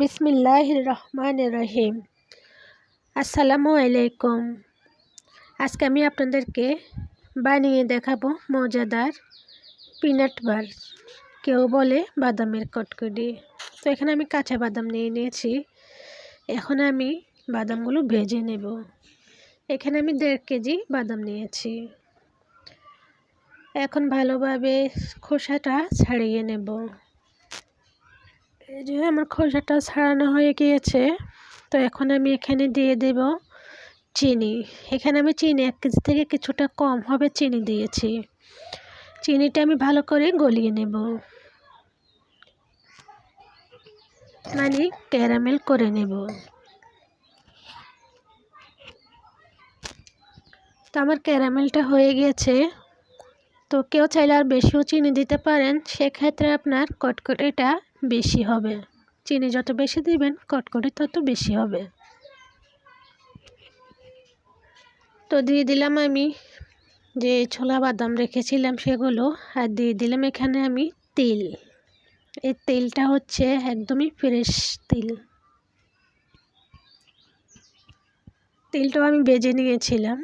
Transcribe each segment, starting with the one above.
বিসমিল্লাহ রহমান রহিম আসসালামু আলাইকুম। আজকে আমি আপনাদেরকে বানিয়ে দেখাবো মজাদার পিনাট বার। কেউ বলে বাদামের কটকটি। তো এখানে আমি কাঁচা বাদাম নিয়ে নিয়েছি। এখন আমি বাদামগুলো ভেজে নেব। এখানে আমি দেড় কেজি বাদাম নিয়েছি। এখন ভালোভাবে খোসাটা ছাড়িয়ে নেব। এই যে আমার খোসাটা ছাড়ানো হয়ে গিয়েছে, তো এখন আমি এখানে দিয়ে দেব চিনি। এখানে আমি চিনি, এক কেজি থেকে কিছুটা কম হবে চিনি দিয়েছি। চিনিটা আমি ভালো করে গলিয়ে নেব। মানে ক্যারামেল করে নেব। তো আমার ক্যারামেলটা হয়ে গিয়েছে। তো কেউ চাইলে আর বেশিও চিনি দিতে পারেন, সেক্ষেত্রে আপনার কটকটিটা বেশি হবে। চিনি যত বেশি দিবেন, কটকটি তত বেশি হবে। তো দিয়ে দিলাম আমি যে ছোলা বাদাম রেখেছিলাম সেগুলো, আর দিয়ে দিলাম এখানে আমি তেল। এই তেলটা হচ্ছে একদমই ফ্রেশ তেল। তেলটাও আমি বেজে নিয়েছিলাম।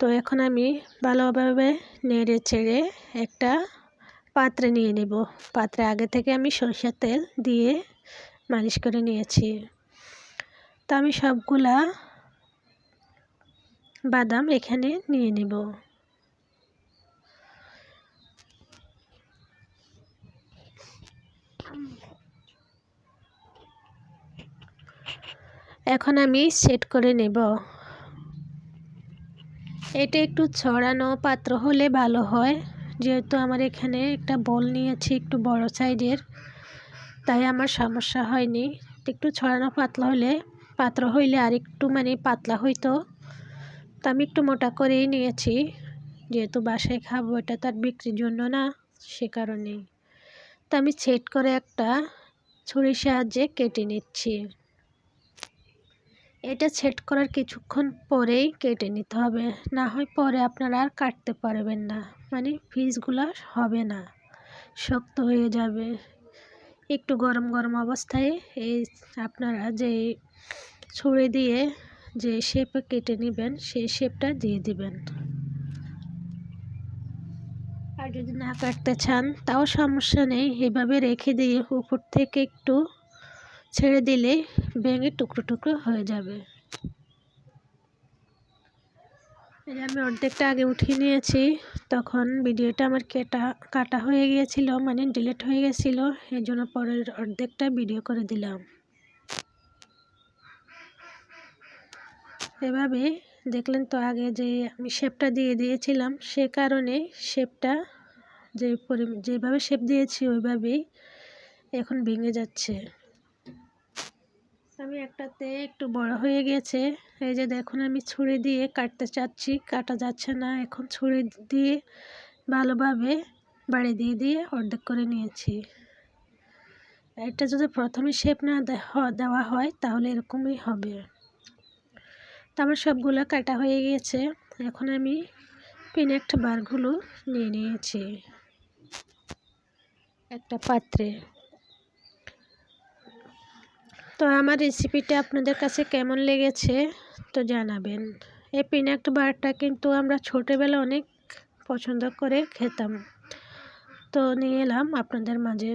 তো এখন আমি ভালোভাবে নেড়ে চেড়ে একটা পাত্রে নিয়ে নেব। পাত্রে আগে থেকে আমি সরষের তেল দিয়ে মালিশ করে নিয়েছি। তো আমি সবগুলা বাদাম এখানে নিয়ে নেব। এখন আমি সেট করে নেব। এটা একটু ছড়ানো পাত্র হলে ভালো হয়। যেহেতু আমার এখানে একটা বল নিয়েছি একটু বড় সাইজের, তাই আমার সমস্যা হয়নি। একটু ছড়ানো পাতলা হলে পাত্র হইলে আর একটু মানে পাতলা হইতো। তো আমি একটু মোটা করেই নিয়েছি। যেহেতু বাসায় খাব, এটা তার বিক্রির জন্য না, সে কারণেই। তো আমি সেট করে একটা ছুরির সাহায্যে কেটে নিচ্ছি। এটা সেট করার কিছুক্ষণ পরেই কেটে নিতে হবে। না হয় পরে আপনারা আর কাটতে পারবেন না। মানে পিসগুলো হবে না। শক্ত হয়ে যাবে। একটু গরম গরম অবস্থায় এই আপনারা যে ছুরি দিয়ে যে শেপে কেটে নেবেন, সেই শেপটা দিয়ে দিবেন। আর যদি না কাটতে চান, তাও সমস্যা নেই। এভাবে রেখে দিয়ে উপর থেকে একটু ছেড়ে দিলে ভেঙে টুকরো টুকরো হয়ে যাবে। এই আমি অর্ধেকটা আগে উঠিয়ে নিয়েছি, তখন ভিডিওটা আমার কেটা, কাটা হয়ে গিয়েছিল মানে ডিলেট হয়ে গেছিল এই জন্য পরের অর্ধেকটা ভিডিও করে দিলাম। এভাবে দেখলেন তো আগে যে আমি শেপটা দিয়ে দিয়েছিলাম, সে কারণে শেপটা যে পরি, যেভাবে শেপ দিয়েছি, ওইভাবেই এখন ভেঙে যাচ্ছে। আমি একটাতে একটু বড় হয়ে গেছে। এই যে দেখুন, আমি ছুরি দিয়ে কাটতে চাচ্ছি। কাটা যাচ্ছে না। এখন ছুরি দিয়ে ভালোভাবে বাড়ি দিয়ে দিয়ে অর্ধেক করে নিয়েছি। এটা যদি প্রথমে শেপ না দেওয়া হয়, তাহলে এরকমই হবে। তো আমার সবগুলো কাটা হয়ে গিয়েছে এখন আমি পিনেক্ট বারগুলো নিয়ে নিয়েছি। একটা পাত্রে। তো আমার রেসিপিটা আপনাদের কাছে কেমন লেগেছে তো জানাবেন। এই পিনাট বারটা কিন্তু আমরা ছোটোবেলা অনেক পছন্দ করে খেতাম। তো নিয়ে এলাম আপনাদের মাঝে।